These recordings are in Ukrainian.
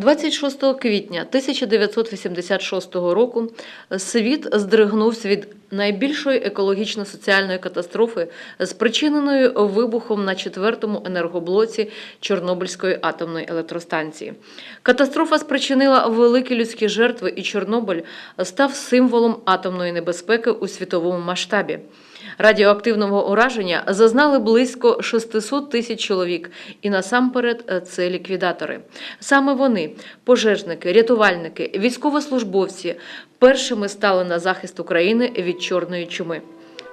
26 квітня 1986 року світ здригнувся від найбільшої екологічно-соціальної катастрофи, спричиненої вибухом на четвертому енергоблоці Чорнобильської атомної електростанції. Катастрофа спричинила великі людські жертви, і Чорнобиль став символом атомної небезпеки у світовому масштабі. Радіоактивного ураження зазнали близько 600 тисяч чоловік, і насамперед е, це ліквідатори. Саме вони, пожежники, рятувальники, військовослужбовці, першими стали на захист України від чорної чуми.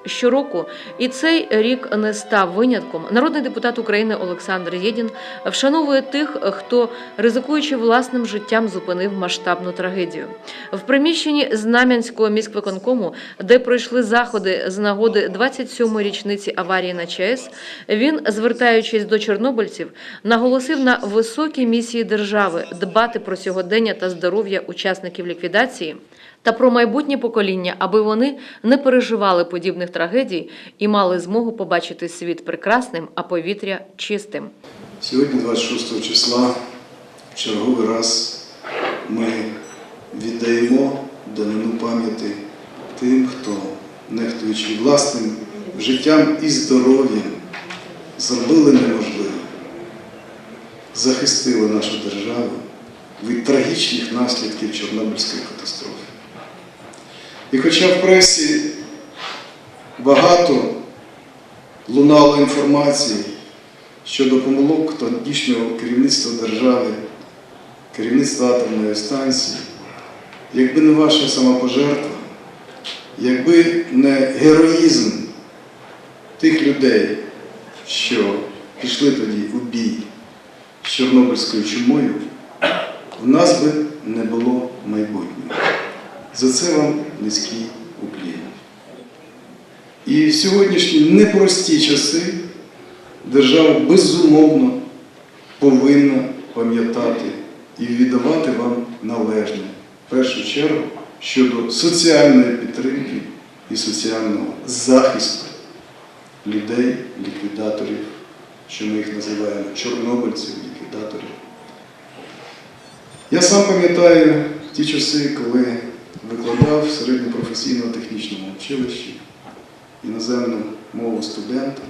Щороку, і цей рік не став винятком. Народний депутат України Олександр Єдін вшановує тих, хто, ризикуючи власним життям, зупинив масштабну трагедію. В приміщенні Знам'янського міськвиконкому, де пройшли заходи з нагоди 27-ї річниці аварії на ЧАЕС, він, звертаючись до чорнобильців, наголосив на високій місії держави дбати про сьогодення та здоров'я учасників ліквідації та про майбутнє покоління, аби вони не переживали подібних трагедій і мали змогу побачити світ прекрасним, а повітря чистим. Сьогодні, 26 числа, в черговий раз ми віддаємо данину пам'яті тим, хто, нехтуючи власним життям і здоров'ям, зробили неможливе, захистили нашу державу від трагічних наслідків Чорнобильської катастрофи. І хоча в пресі багато лунало інформації, щодо помилок тодішнього керівництва держави, керівництва атомної станції, якби не ваша самопожертва, якби не героїзм тих людей, що пішли тоді у бій з Чорнобильською чумою, в нас би. За це вам низький уклін. І в сьогоднішні непрості часи держава безумовно повинна пам'ятати і віддавати вам належне, в першу чергу, щодо соціальної підтримки і соціального захисту людей, ліквідаторів, що ми їх називаємо чорнобильців, ліквідаторів. Я сам пам'ятаю ті часи, коли викладав в середньопрофесійно-технічному училищі іноземну мову студента.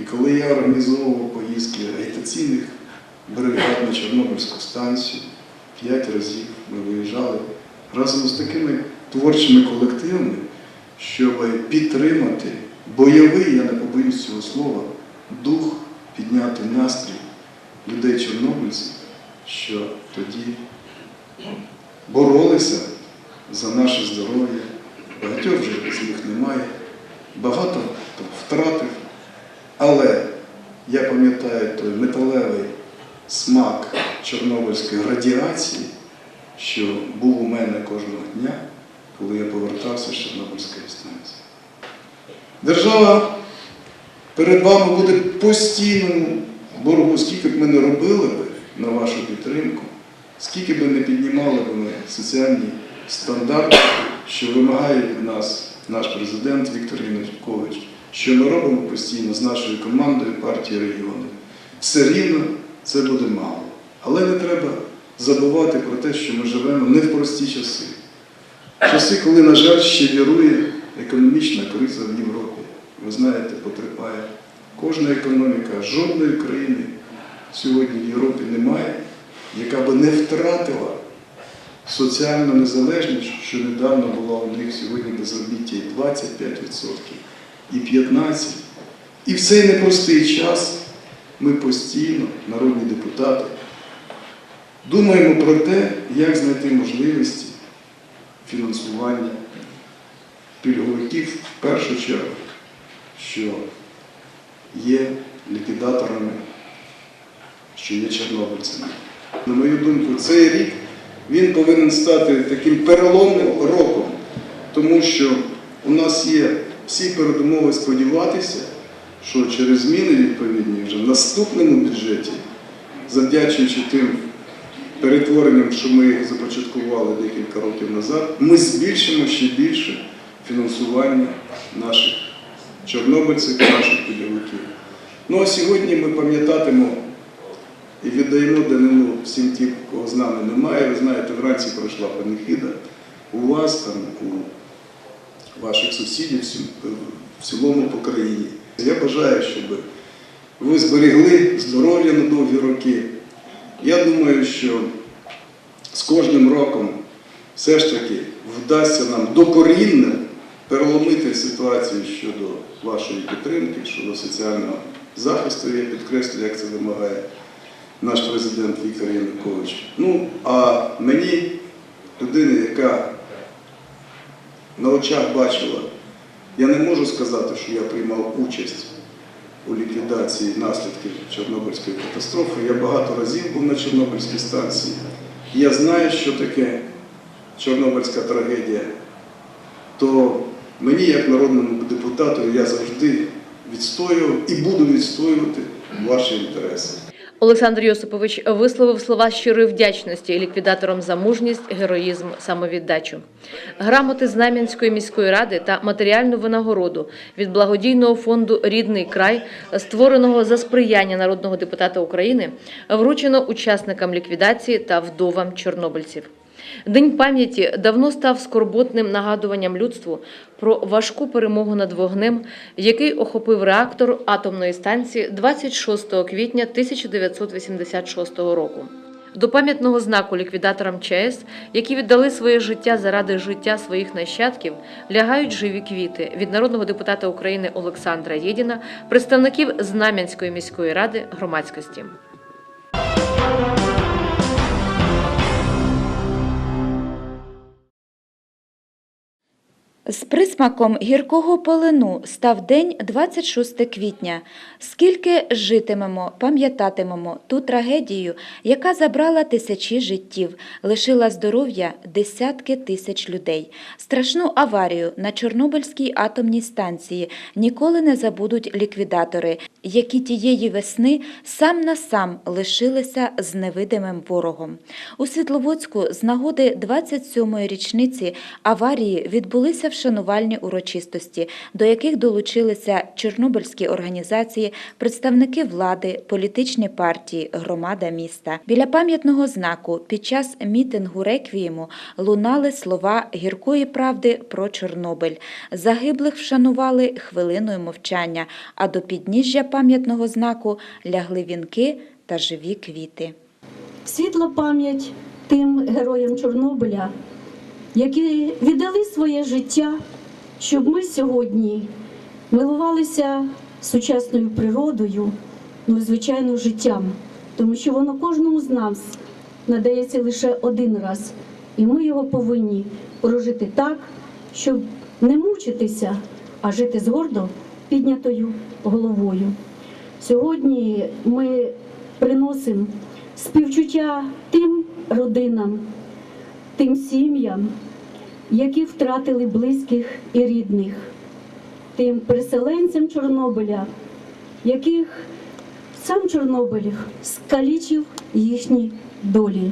І коли я організовував поїздки агітаційних бригад на Чорнобильську станцію, п'ять разів ми виїжджали разом з такими творчими колективами, щоб підтримати бойовий, я не побоюсь цього слова, дух, підняти настрій людей чорнобильців, що тоді боролися за наше здоров'я. Багатьох вже з них немає, багато хто втратив. Але я пам'ятаю той металевий смак Чорнобильської радіації, що був у мене кожного дня, коли я повертався з Чорнобильської станції. Держава перед вами буде постійному боргу, скільки б ми не робили би на вашу підтримку, скільки б не піднімали б ми соціальні стандарти, що вимагає від нас наш президент Віктор Янукович, що ми робимо постійно з нашою командою партії регіону. Все рівно це буде мало. Але не треба забувати про те, що ми живемо не в прості часи. Часи, коли, на жаль, ще вірує економічна криза в Європі. Ви знаєте, потерпає кожна економіка, жодної країни сьогодні в Європі немає, яка би не втратила соціальну незалежність, що недавно була у них сьогодні безробіття і 25%, і 15%. І в цей непростий час ми постійно, народні депутати, думаємо про те, як знайти можливості фінансування пільговиків в першу чергу, що є ліквідаторами, що є чорнобильцями. На мою думку, цей рік він повинен стати таким переломним роком, тому що у нас є всі передумови сподіватися, що через зміни відповідні вже в наступному бюджеті, завдячуючи тим перетворенням, що ми започаткували декілька років назад, ми збільшимо ще більше фінансування наших чорнобильців, наших пільговиків. Ну а сьогодні ми пам'ятатимо і віддаємо данину всім тим, кого з нами немає. Ви знаєте, вранці пройшла паніхіда у вас, там, у ваших сусідів в цілому по країні. Я бажаю, щоб ви зберегли здоров'я на довгі роки. Я думаю, що з кожним роком все ж таки вдасться нам докорінно переломити ситуацію щодо вашої підтримки, щодо соціального захисту. Я підкреслю, як це вимагає наш президент Віктор Янукович. Ну, а мені, людини, яка на очах бачила, я не можу сказати, що я приймав участь у ліквідації наслідків Чорнобильської катастрофи. Я багато разів був на Чорнобильській станції. Я знаю, що таке Чорнобильська трагедія, то мені, як народному депутату, я завжди відстоював і буду відстоювати ваші інтереси. Олександр Йосипович висловив слова щирої вдячності ліквідаторам за мужність, героїзм, самовіддачу. Грамоти Знам'янської міської ради та матеріальну винагороду від благодійного фонду Рідний край, створеного за сприяння народного депутата України, вручено учасникам ліквідації та вдовам чорнобильців. День пам'яті давно став скорботним нагадуванням людству про важку перемогу над вогнем, який охопив реактор атомної станції 26 квітня 1986 року. До пам'ятного знаку ліквідаторам ЧАЕС, які віддали своє життя заради життя своїх нащадків, лягають живі квіти від народного депутата України Олександра Єдіна, представників Знам'янської міської ради громадськості. З присмаком гіркого полину став день 26 квітня. Скільки житимемо, пам'ятатимемо ту трагедію, яка забрала тисячі життів, лишила здоров'я десятки тисяч людей. Страшну аварію на Чорнобильській атомній станції ніколи не забудуть ліквідатори, які тієї весни сам на сам лишилися з невидимим ворогом. У Світловодську з нагоди 27-ї річниці аварії відбулися вшанувальні урочистості, до яких долучилися чорнобильські організації, представники влади, політичні партії, громада міста. Біля пам'ятного знаку під час мітингу реквієму лунали слова гіркої правди про Чорнобиль. Загиблих вшанували хвилиною мовчання, а до підніжжя пам'ятного знаку лягли вінки та живі квіти. Світла пам'ять тим героям Чорнобиля, які віддали своє життя, щоб ми сьогодні милувалися сучасною природою, ну і, звичайно, життям, тому що воно кожному з нас надається лише один раз, і ми його повинні прожити так, щоб не мучитися, а жити з гордо піднятою головою. Сьогодні ми приносимо співчуття тим родинам, тим сім'ям, які втратили близьких і рідних, тим переселенцям Чорнобиля, яких сам Чорнобиль скалічив їхні долі.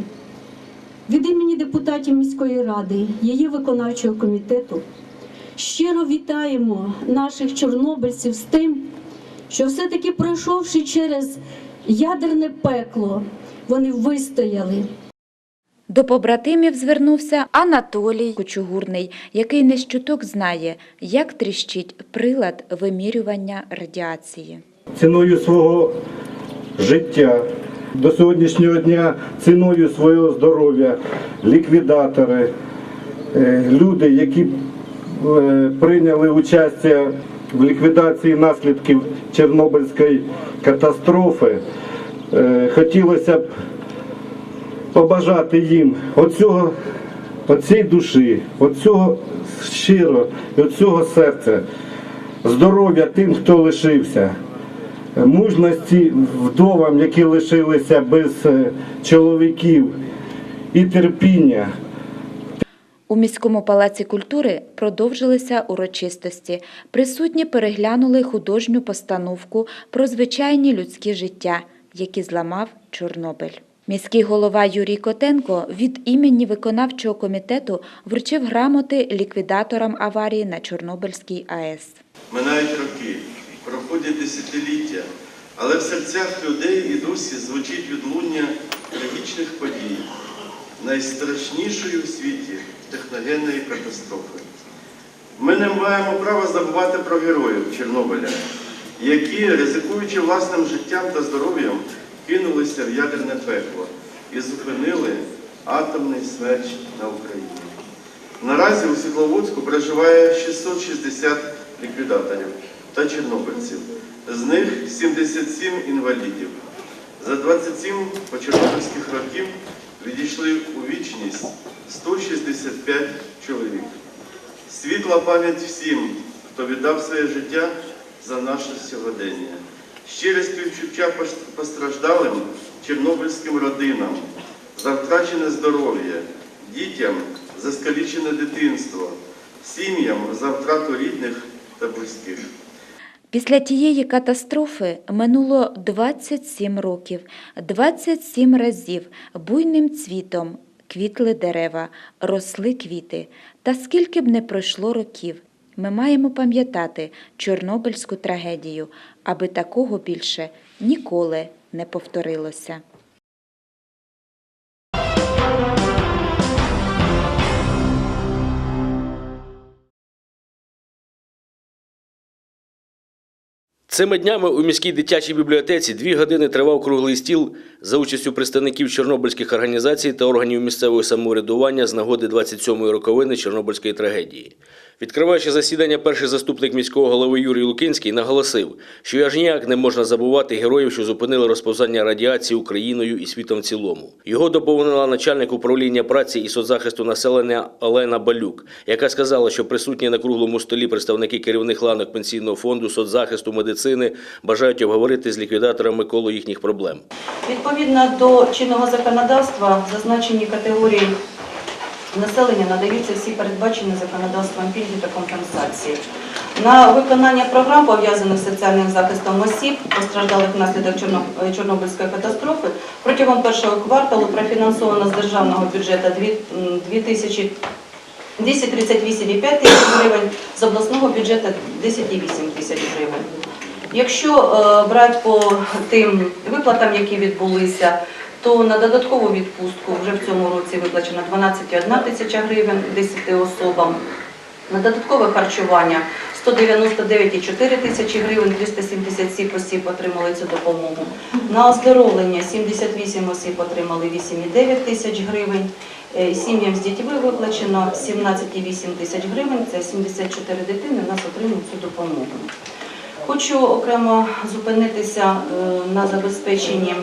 Від імені депутатів міської ради, її виконавчого комітету щиро вітаємо наших чорнобильців з тим, що все-таки пройшовши через ядерне пекло, вони вистояли. До побратимів звернувся Анатолій Кочугурний, який не щуток знає, як тріщить прилад вимірювання радіації. ціною свого життя. До сьогоднішнього дня ціною свого здоров'я, ліквідатори, е, люди, які е, прийняли участь в ліквідації наслідків Чорнобильської катастрофи, е, хотілося б побажати їм оцього, оцій душі, оцього щиро, і оцього серця, здоров'я тим, хто лишився мужності вдовам, які лишилися без е, чоловіків, і терпіння. У міському палаці культури продовжилися урочистості. Присутні переглянули художню постановку про звичайні людські життя, які зламав Чорнобиль. Міський голова Юрій Котенко від імені виконавчого комітету вручив грамоти ліквідаторам аварії на Чорнобильській АЕС. Минають роки, проходять десятиліття, Але в серцях людей і досі звучить відлуння трагічних подій, найстрашнішої у світі техногенної катастрофи. Ми не маємо права забувати про героїв Чорнобиля, які, ризикуючи власним життям та здоров'ям, кинулися в ядерне пекло і зупинили атомний смерч на Україні. Наразі у Світловодську проживає 660 ліквідаторів та чорнобильців, з них 77 інвалідів. За 27 почорнобильських років відійшли у вічність 165 чоловік. Світла пам'ять всім, хто віддав своє життя за наше сьогодення. Щире співчуття пос- постраждалим чорнобильським родинам, за втрачене здоров'я, дітям за скалічене дитинство, сім'ям за втрату рідних та близьких. Після тієї катастрофи минуло 27 років, 27 разів буйним цвітом квітли дерева, росли квіти. Та скільки б не пройшло років, ми маємо пам'ятати Чорнобильську трагедію, аби такого більше ніколи не повторилося. Цими днями у міській дитячій бібліотеці дві години тривав круглий стіл за участю представників чорнобильських організацій та органів місцевого самоврядування з нагоди 27-ї роковини Чорнобильської трагедії. Відкриваючи засідання, перший заступник міського голови Юрій Лукінський наголосив, що аж ніяк не можна забувати героїв, що зупинили розповзання радіації Україною і світом в цілому. Його доповнила начальник управління праці і соцзахисту населення Олена Балюк, яка сказала, що присутні на круглому столі представники керівних ланок пенсійного фонду, соцзахисту, медицини бажають обговорити з ліквідаторами коло їхніх проблем. Відповідно до чинного законодавства, зазначені категорії населення надаються всі передбачені законодавством пільги та компенсації. На виконання програм, пов'язаних з соціальним захистом осіб, постраждалих внаслідок Чорнобильської катастрофи, протягом першого кварталу профінансовано з державного бюджету 2000 238,5 тисяч гривень, з обласного бюджету 10,8 тисяч гривень. Якщо е, брати по тим виплатам, які відбулися, то на додаткову відпустку вже в цьому році виплачено 12,1 тисяча гривень 10 особам. На додаткове харчування 199,4 тисячі гривень, 377 осіб отримали цю допомогу. На оздоровлення 78 осіб отримали 8,9 тисяч гривень. Е, Сім'ям з дітьми виплачено 17,8 тисяч гривень, це 74 дитини у нас отримують цю допомогу. Хочу окремо зупинитися е, на забезпеченні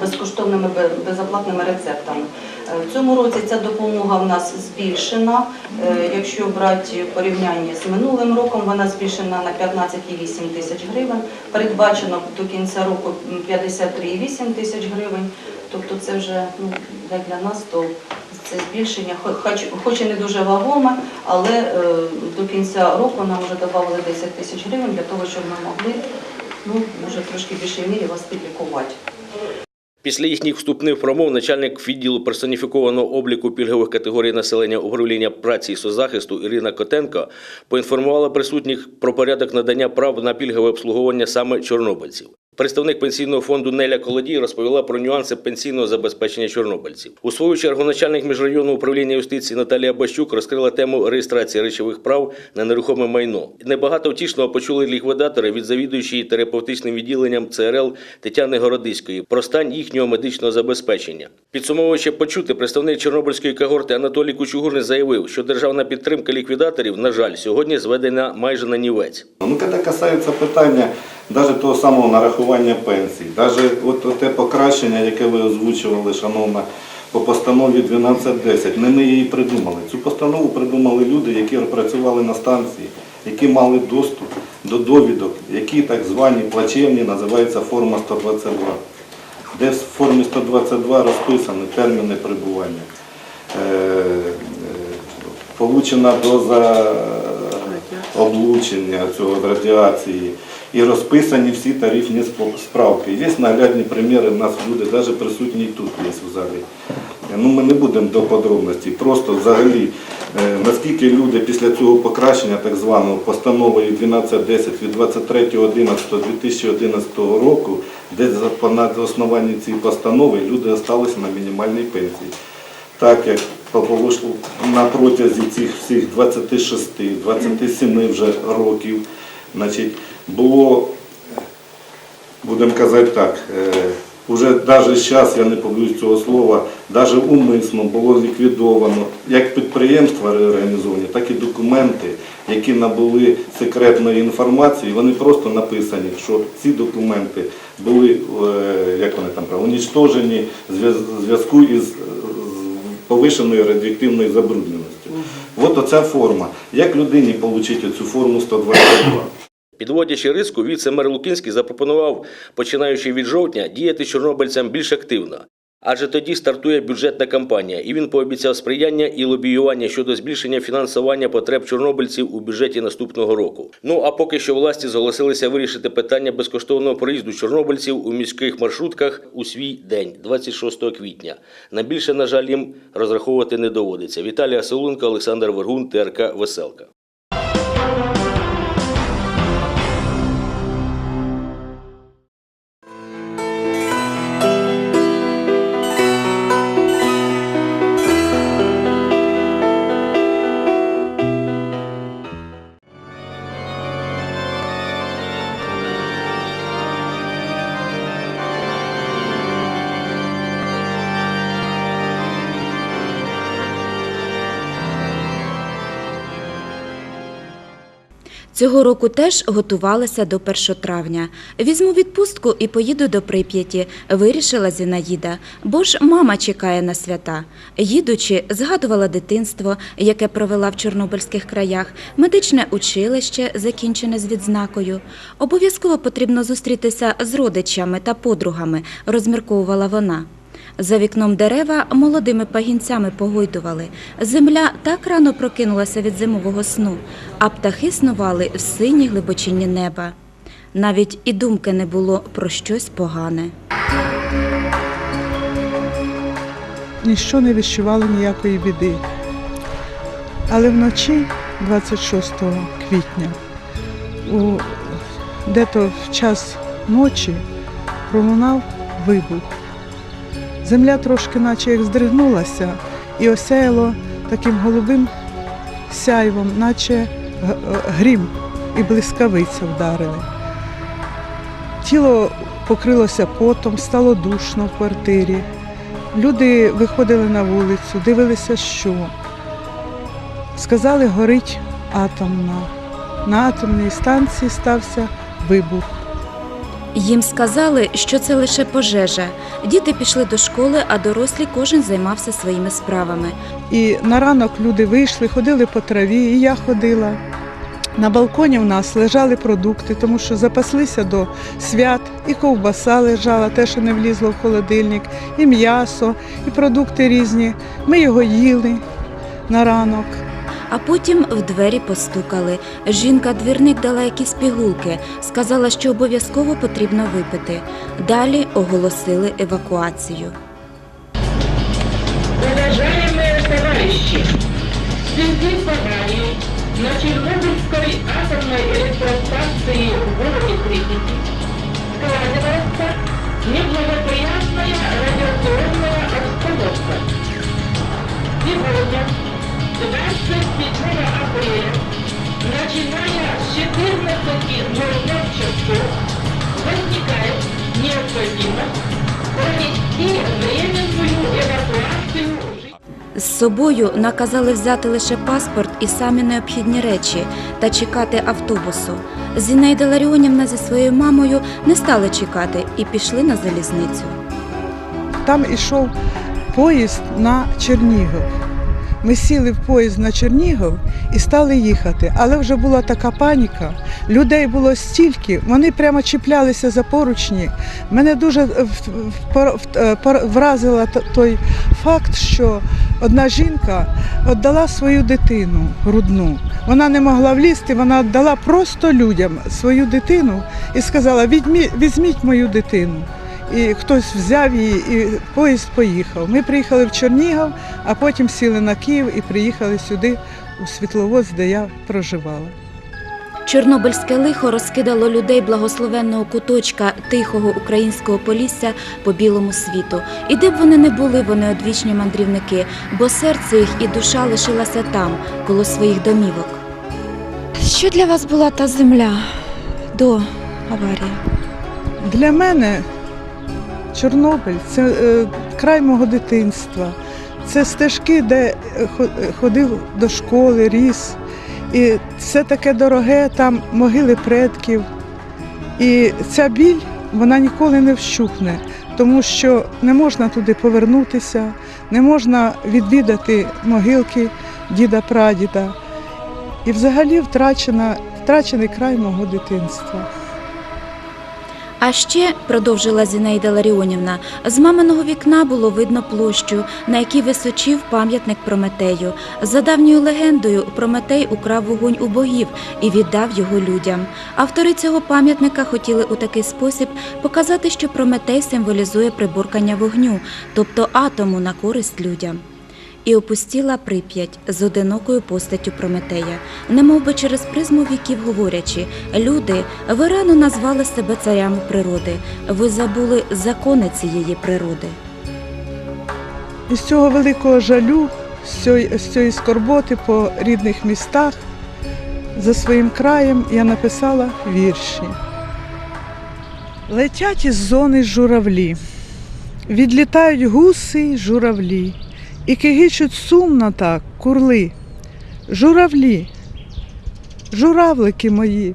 безкоштовними бе- безоплатними рецептами. Е, В цьому році ця допомога в нас збільшена. Е, Якщо брати в порівнянні з минулим роком, вона збільшена на 15,8 тисяч гривень. Передбачено до кінця року 53,8 тисяч гривень. Тобто це вже ну, як для нас, то це збільшення, хоч, хоч і не дуже вагоме, але е, до кінця року нам вже додали 10 тисяч гривень для того, щоб ми могли ну, може трошки більшій мірі вас підлікувати. Після їхніх вступних промов начальник відділу персоніфікованого обліку пільгових категорій населення управління праці і соцзахисту Ірина Котенко поінформувала присутніх про порядок надання прав на пільгове обслуговування саме чорнобильців. Представник пенсійного фонду Неля Колодій розповіла про нюанси пенсійного забезпечення чорнобильців. У свою чергу начальник міжрайонного управління юстиції Наталія Бащук розкрила тему реєстрації речових прав на нерухоме майно. Небагато втішного почули ліквідатори від завідуючої терапевтичним відділенням ЦРЛ Тетяни Городиської про стан їхнього медичного забезпечення. Підсумовуючи почути, представник Чорнобильської когорти Анатолій Кучугурний заявив, що державна підтримка ліквідаторів, на жаль, сьогодні зведена майже на нівець. Ну, коли касається питання навіть того самого нарахування пенсій, навіть от те покращення, яке ви озвучували, шановна, по постанові 1210, не ми її придумали. Цю постанову придумали люди, які працювали на станції, які мали доступ до довідок, які так звані плачевні, називається форма 122, де в формі 122 розписані терміни перебування. Е, е, Получена доза облучення цього радіації і розписані всі тарифні справки. Є наглядні приміри, в нас люди навіть присутні тут є в залі. Ну, ми не будемо до подробностей, просто взагалі е, наскільки люди після цього покращення, так званого постановою 1210 від 23.11.2011 року, де на основанні цієї постанови люди залишилися на мінімальній пенсії. Так як на протязі цих всіх 26-27 вже років, значить, було будемо казати так, е, уже навіть зараз, я не побоюсь цього слова, навіть умисно було ліквідовано як підприємства реорганізовані, так і документи, які набули секретної інформації, вони просто написані, що ці документи були, е, як вони там унічтожені в зв'язку із е, повишеною радіоактивною забрудненістю. От оця форма. Як людині отримати цю форму 122? Підводячи риску, віце-мер Лукінський запропонував, починаючи від жовтня, діяти чорнобильцям більш активно. Адже тоді стартує бюджетна кампанія, і він пообіцяв сприяння і лобіювання щодо збільшення фінансування потреб чорнобильців у бюджеті наступного року. Ну а поки що власті зголосилися вирішити питання безкоштовного проїзду чорнобильців у міських маршрутках у свій день, 26 квітня. На більше, на жаль, їм розраховувати не доводиться. Віталія Солунка, Олександр Вергун, ТРК Веселка. Цього року теж готувалася до 1 травня. Візьму відпустку і поїду до Прип'яті, вирішила Зінаїда, бо ж мама чекає на свята. Їдучи, згадувала дитинство, яке провела в чорнобильських краях, медичне училище, закінчене з відзнакою. Обов'язково потрібно зустрітися з родичами та подругами, розмірковувала вона. За вікном дерева молодими пагінцями погойдували. Земля так рано прокинулася від зимового сну, а птахи снували в синій глибочині неба. Навіть і думки не було про щось погане. ніщо не відчувало ніякої біди. Але вночі, 26 квітня, у, дето в час ночі пролунав вибух. Земля трошки наче як здригнулася і осяяло таким голубим сяйвом, наче грім і блискавиця вдарили. Тіло покрилося потом, стало душно в квартирі. Люди виходили на вулицю, дивилися, що. Сказали, горить атомна. На атомній станції стався вибух. Їм сказали, що це лише пожежа. Діти пішли до школи, а дорослі кожен займався своїми справами. І на ранок люди вийшли, ходили по траві, і я ходила. На балконі в нас лежали продукти, тому що запаслися до свят, і ковбаса лежала, те, що не влізло в холодильник, і м'ясо, і продукти різні. Ми його їли на ранок. А потім в двері постукали. Жінка-двірник дала якісь пігулки, сказала, що обов'язково потрібно випити. Далі оголосили евакуацію. Уважаемые товарищи, в связи с аварией на Чернобыльской атомной электростанции в городе Припяти складывается неблагоприятная радиационная обстановка. Сегодня, 27 апреля, начиная с 14.00 часов, возникает необходимость провести временную эвакуацию. З собою наказали взяти лише паспорт і самі необхідні речі та чекати автобусу. Зінаїда Ларіонівна зі своєю мамою не стали чекати і пішли на залізницю. Там ішов поїзд на Чернігів. Ми сіли в поїзд на Чернігів і стали їхати. Але вже була така паніка, людей було стільки, вони прямо чіплялися за поручні. Мене дуже е, вразила той факт, що одна жінка віддала свою дитину грудну. Вона не могла влізти, вона віддала просто людям свою дитину і сказала: «Відьмі- візьміть мою дитину. І хтось взяв її, і поїзд поїхав. Ми приїхали в Чернігів, а потім сіли на Київ і приїхали сюди, у Світловодськ, де я проживала. Чорнобильське лихо розкидало людей благословенного куточка тихого українського полісся по білому світу. І де б вони не були, вони одвічні мандрівники, бо серце їх і душа лишилася там, коло своїх домівок. Що для вас була та земля до аварії? Для мене Чорнобиль це е, край мого дитинства. Це стежки, де е, е, ходив до школи, ріс. І це таке дороге, там могили предків. І ця біль вона ніколи не вщухне, тому що не можна туди повернутися, не можна відвідати могилки діда-прадіда. І взагалі втрачена, втрачений край мого дитинства. А ще, продовжила Зінаїда Ларіонівна, з маминого вікна було видно площу, на якій височив пам'ятник Прометею. За давньою легендою, Прометей украв вогонь у богів і віддав його людям. Автори цього пам'ятника хотіли у такий спосіб показати, що Прометей символізує приборкання вогню, тобто атому на користь людям. І опустіла Прип'ять з одинокою постаттю Прометея, немов би через призму віків говорячи, люди, ви рано назвали себе царями природи, ви забули закони цієї природи. І з цього великого жалю, з цієї, з цієї скорботи по рідних містах, за своїм краєм я написала вірші. Летять із зони журавлі, відлітають гуси й журавлі, і кигичуть сумно так, курли. Журавлі, журавлики мої.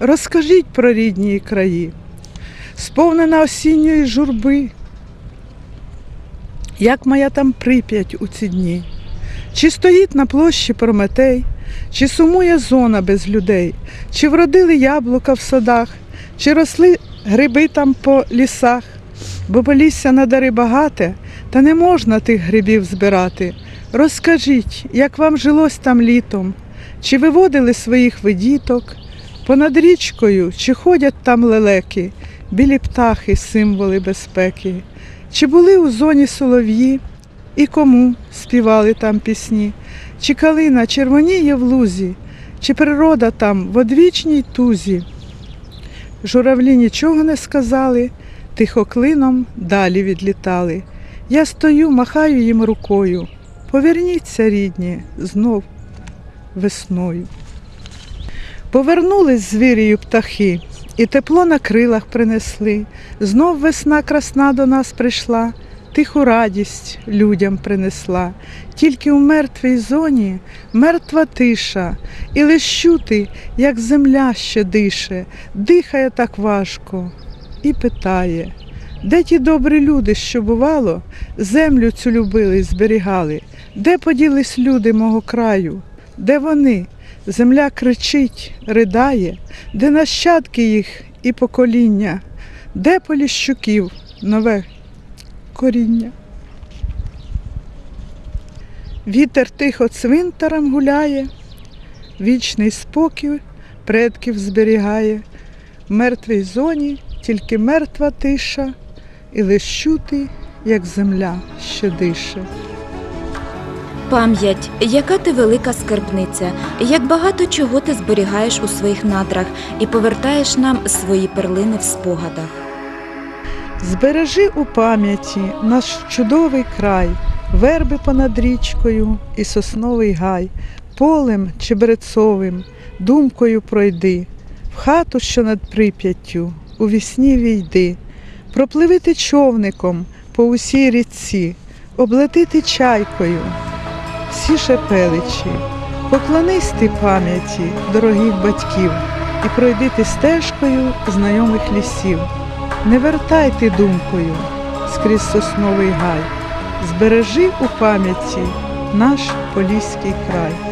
Розкажіть про рідні краї, сповнена осінньої журби. Як моя там прип'ять у ці дні? Чи стоїть на площі Прометей, чи сумує зона без людей, чи вродили яблука в садах, чи росли гриби там по лісах, бо полісся на дари багате, та не можна тих грибів збирати. Розкажіть, як вам жилось там літом, чи виводили своїх видіток, понад річкою, чи ходять там лелеки, білі птахи, символи безпеки. Чи були у зоні солов'ї і кому співали там пісні? Чи калина червоніє в лузі, чи природа там в одвічній тузі? Журавлі нічого не сказали, тихо клином далі відлітали. Я стою, махаю їм рукою. Поверніться, рідні, знов весною. Повернулись звірію птахи, і тепло на крилах принесли. Знов весна красна до нас прийшла, тиху радість людям принесла. Тільки у мертвій зоні мертва тиша, і лиш чути, як земля ще дише, дихає так важко і питає, де ті добрі люди, що бувало, землю цю любили й зберігали, де поділись люди мого краю, де вони? Земля кричить, ридає, де нащадки їх і покоління, де поліщуків нове коріння. Вітер тихо цвинтаром гуляє, вічний спокій предків зберігає, в мертвій зоні тільки мертва тиша, і лиш чути, як земля ще дише. Пам'ять, яка ти велика скарбниця, як багато чого ти зберігаєш у своїх надрах і повертаєш нам свої перлини в спогадах. Збережи у пам'яті наш чудовий край, верби понад річкою і сосновий гай, полем чебрецовим, думкою пройди, в хату, що над прип'яттю, у вісні війди, пропливити човником по усій річці, облетити чайкою, всі шепеличі, поклонись ти пам'яті дорогих батьків і пройди ти стежкою знайомих лісів. Не вертай ти думкою скрізь сосновий гай, збережи у пам'яті наш поліський край.